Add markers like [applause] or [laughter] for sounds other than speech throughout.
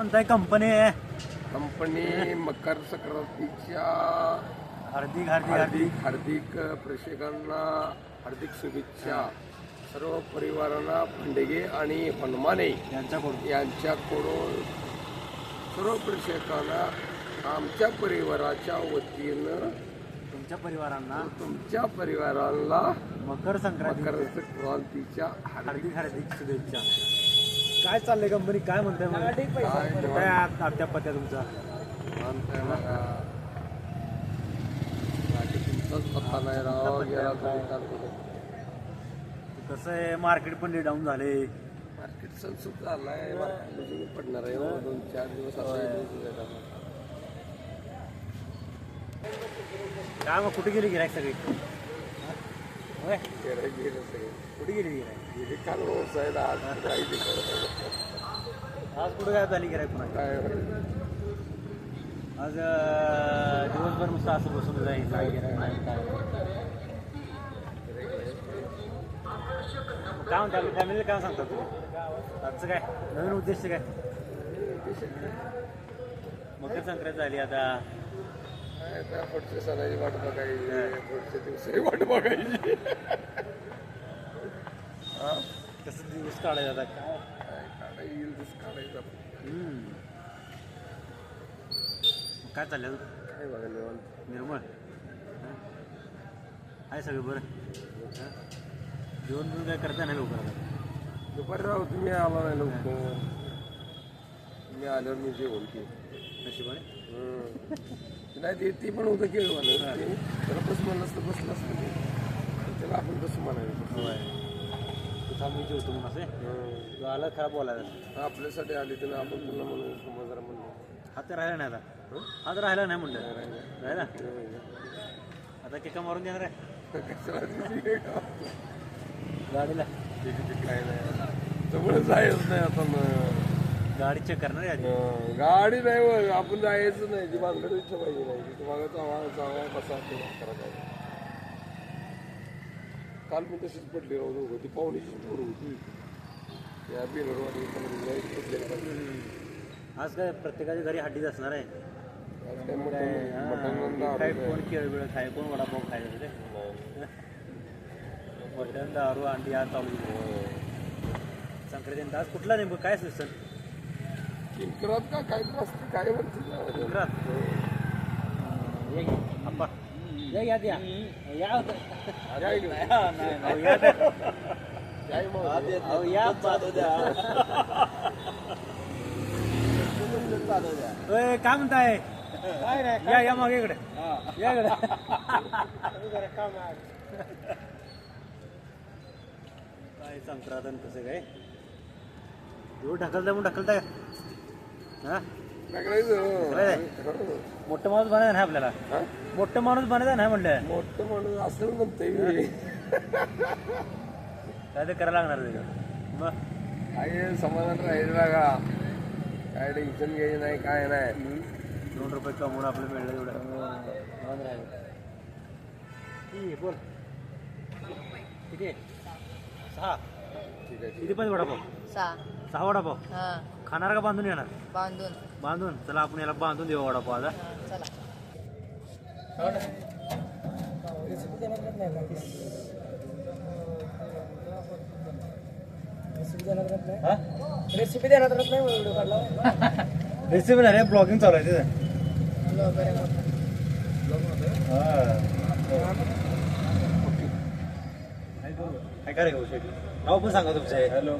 कोणताही कंपनी आहे? कंपनी मकर संक्रांतीच्या हार्दिक हार्दिक हार्दिक. हार्दिक हार्दिक प्रेक्षकांना हार्दिक शुभेच्छा. सर्व परिवारांना फंडगे आणि हनुमाने यांच्याकडून. यांच्याकडून सर्व प्रेक्षकांना आमच्या परिवाराच्या वतीनं तुमच्या परिवारांना तुमच्या परिवाराला मकर संक्रांती मकर संक्रांतीच्या हार्दिक हार्दिक शुभेच्छा. काय चाललंय कंपनी काय म्हणताय मग? काय काय आत- आत्यापत्या तुमचा? बघा. बाकी तुमचाच पत्ता नाही राव. गेला तुम्ही काल कुठे कसं आहे मार्केट पण डाऊन झाले मार्केट झालाय. मार्केट पडणार आहे हो, दोन चार दिवस असं काय मग कुठे गेली गिरायक सगळी? होय गिऱ्हाईक गेलं सगळे कुठे गेली गिरायक गेले काल व्यवसाय आज काही आज कुठे काय झाली गिरायक पुन्हा काय आज अं, दिवसभर नुसतं असं बसून जाईल काय गिरायक नाही काय काय म्हणता आपली फॅमिलीला काय सांगता तुम्ही आजचं काय नवीन उद्देश काय मकर संक्रांत झाली आता काय त्या पुढच्या सणाची वाट बघायची. पुढच्या दिवसाची वाट बघायची. हा? कसं दिवस काढायचा आता? काय काय काढा येईल तसं काढायचं. हम्म. मग काय चाललं अजून? काय बघा निवांत. निर्मळ. हं? आहे सगळं बरं. हं? जेवण बिवण काय करता नाही लवकर आता? दुपारी राव तुम्ही आला नाही लवकर. तुम्ही आल्यावर मी जेवण की नशिबाने? नाही ते ती पण होतं केळ मला ते त्याला बस म्हणलं असतं बसलं असतं त्याला आपण बस म्हणायचं. होय. तू थांब मी जेवतो म्हणून असे. हं. आला खराब बोलायला. आपल्यासाठी आली तर आपण तुला म्हणून समजरा म्हणलं हा तर राहिला नाही आता. हा? तर राहिला नाही म्हणलं. राहिला. आता केका मारून देणार आहे? [laughs] गाडीला. काय नाही त्यामुळे जायच नाही आता. गाडी चेक करणार आहे आधी. हं, गाडी नाही व, आपण जायचं नाही. ती बांधकडे ठेवायची नाही. चावा चावा कसा करायचा काल मी तशीच पडली राहून होती पाहुणीची पोर होती. त्या बिनरवाडी आज काय प्रत्येकाच्या घरी हड्डीच असणार आहे. काय काय मटण मटण हा, काय कोण केळ बिळ खाय कोण वडापाव खायचं रे मटण दारू अंडी आज चालू आहे. संक्रांती आज कुठला नेमकं? काय सुचन किंकरात का काय असते काय. काय म्हणताय? या या मागे इकडे. या इकडे. काय संक्रांत कसं काय? ढकलता म्हणून ढकलता मोठं माणूस बनायचं नाही आपल्याला? हा? मोठं माणूस बनायचं नाही म्हणलं. मोठं माणूस असं म्हणतंय मी. काय ते करायला लागणार त्याच्यावर मग? काय समाधान राहील बघा. काय टेन्शन घ्यायचं नाही काय नाही. दोन रुपये कमवून आपलं मिळलं एवढं राहिलं. ठीक आहे, बोल. किती? आहे? सहा. ठीक आहे किती पाहिजे वडापाव सहा. सहा वडापाव हा. खाणार का बांधून येणार? बांधून. बांधून. चला आपण याला बांधून देऊ वडापाव आता. हा, चला. रेसिपी देणार नाही व्हिडिओ काढला. रेसिपी नाही ब्लॉगिंग चालू आहे तिथं. काय काय रे नाव पण सांगा तुमचे. हॅलो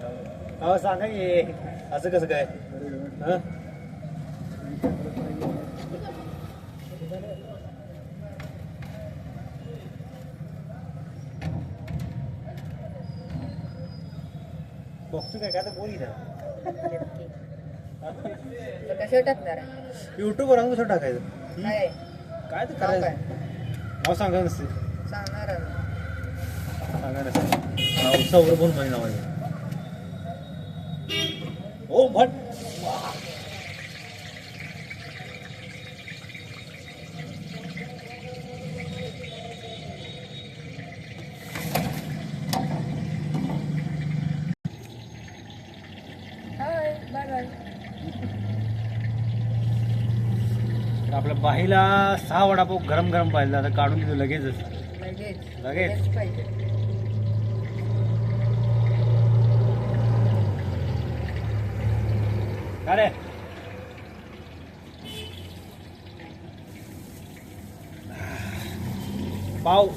नाव सांगा की असं कसं काय? हं? बघतो काय काय तर बोल इथं. कशा टाकणार युट्यूबवर आणून कसं टाकायचं. काय? काय तर नाव करायचं. काय? नाव सांगा नसते. सांगणार. सांगा नसते. नाव सौरभ म्हणे नाव आहे ओ भट. हाय बाय बाय तर आपल्या बाईला सहा वडापाव गरम गरम पाहिजे आता काढून दिलं लगेचच. लगेच. लगेच? पाहिजे. का रे पाव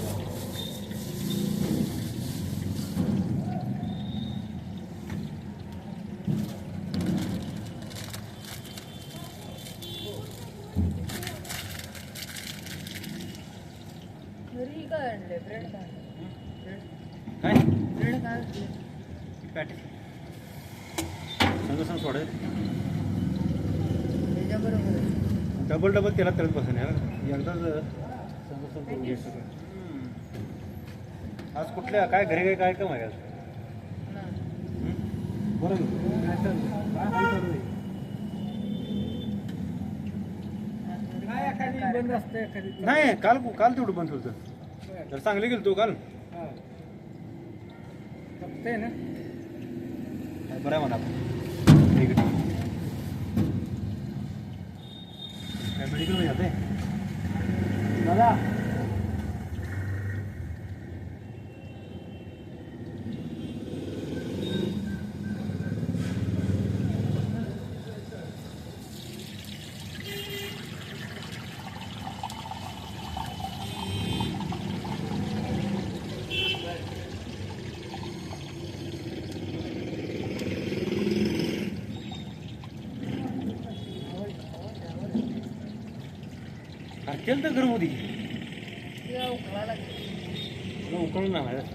घरी काय? ब्रेड काय? पॅटी. संग संग त्याच्याबरोबर डबल डबल त्याला तळत बसून यार एकदाच. आज कुठल्या काय घरी काय काय काम आहे? आज नाही काल काल तेवढं बंद होतं. तर चांगले गेलो तू काल. बरं आहे म्हणा आपण. ठीक आहे, ठीक आहे. काय मेडिकलमध्ये जाते दादा अरे केलं तर गरम होती किंवा उकळा लागते तुला उकळून नाही माहिती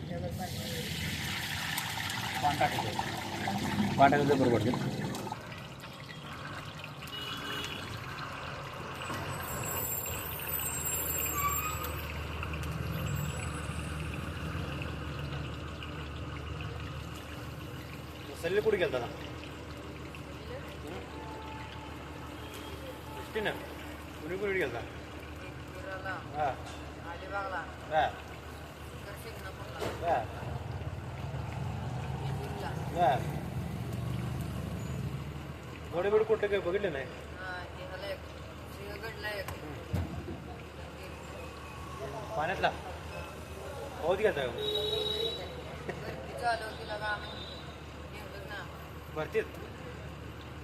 त्याच्यावर पाणी. पान टाकायचं पान टाकायचं बरोबर पडते सल्ले कुठे गेलता ना ना कुणी कुणी गेलता? पुराला, हा. अलिबागला, हा. हा. हा. कुठे काही बघितले नाही? हा. पाण्यातला? पाऊस घ्यायचा. भरतीत?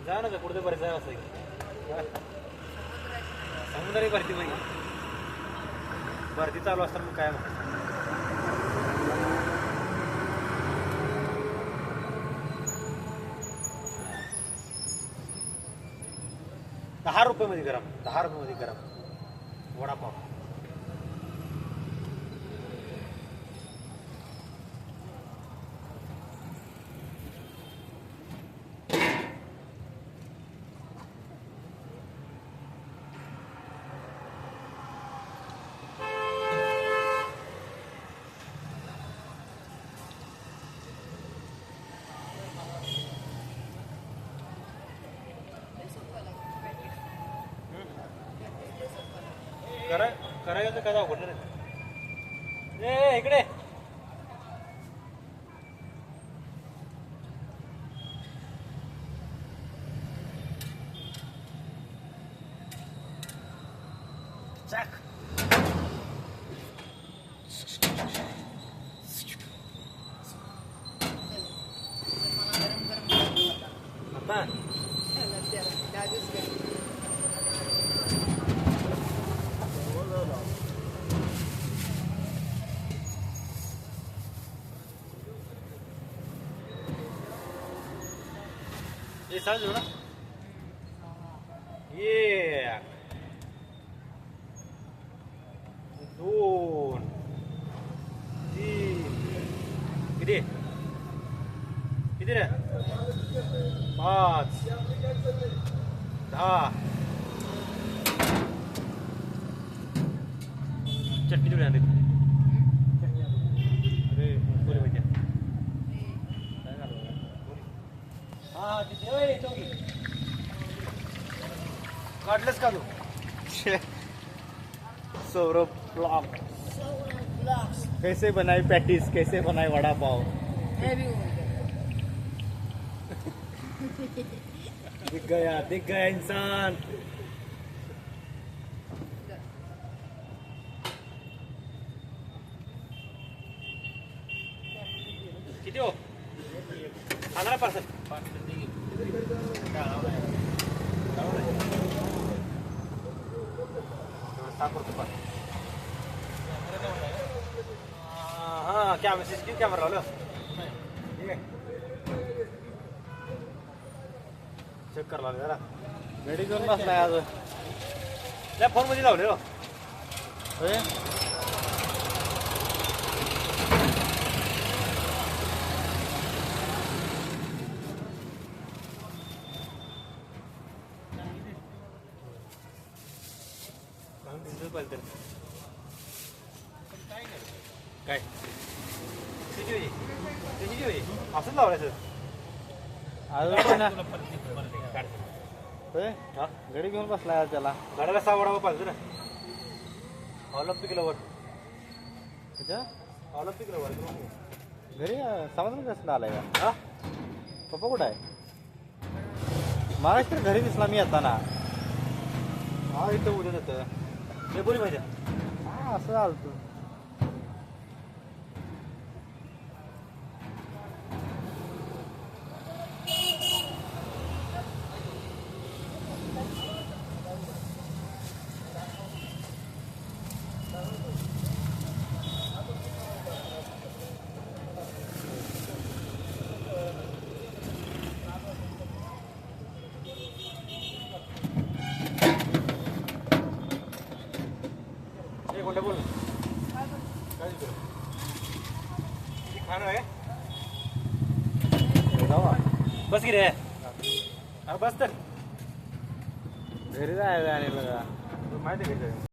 जा ना कुठे बरेच आहे असं. आहे. भरती म्हणजे? भरती चालू असताना मग काय म्हणतात? दहा रुपये मध्ये गरम दहा रुपये मध्ये गरम. वडापाव करा करायचं काय अवघड नाही ए इकडे. चाक मला गरम गरम लागलं होता. आता त्याला त्या- त्या दिवशी गेलो. ये साल जोडा दोन तीन. किती? किती रे? पाच. दहा. चटणी जोडी आणली अरे बोल माहिती काय झालं हा हा तिथे ओय, येतो की. काढलंच का तू सौरभ ब्लॉग कैसे बनाई पैटीज कैसे बनाई वड़ा पाव? हे बी होऊन गेलं. दिख गया दिख गया इंसान किती हो आणा पार्सल हा कॅमेरा सीसीटीव्ही कॅमेरा लावलं ठीक आहे चेक करायला लागलं जरा घेऊन बसलाय आज त्या फोनमध्ये लावले हो होय पाहिजे काय सीसीटीव्ही सीसीटीव्ही असंच [laughs] हा? गाडी घेऊन बसलाय आज त्याला. गाड्याला सहा वडावं पाहिजे ना. ऑलिम्पिकला वर. तुझ्या ऑलिम्पिकला वर. घरी समाधान कसं आलाय का? पप्पा कुठं आहे? महाराष्ट्र घरी दिसला मी येताना. हा इथं उद्या जातं हे बोली माहिती हा असं आलं तू हे कोणत्या बोल काय देतो खाणं आहे जाऊ बस की रे बस तर. घरी लगा माहिती का?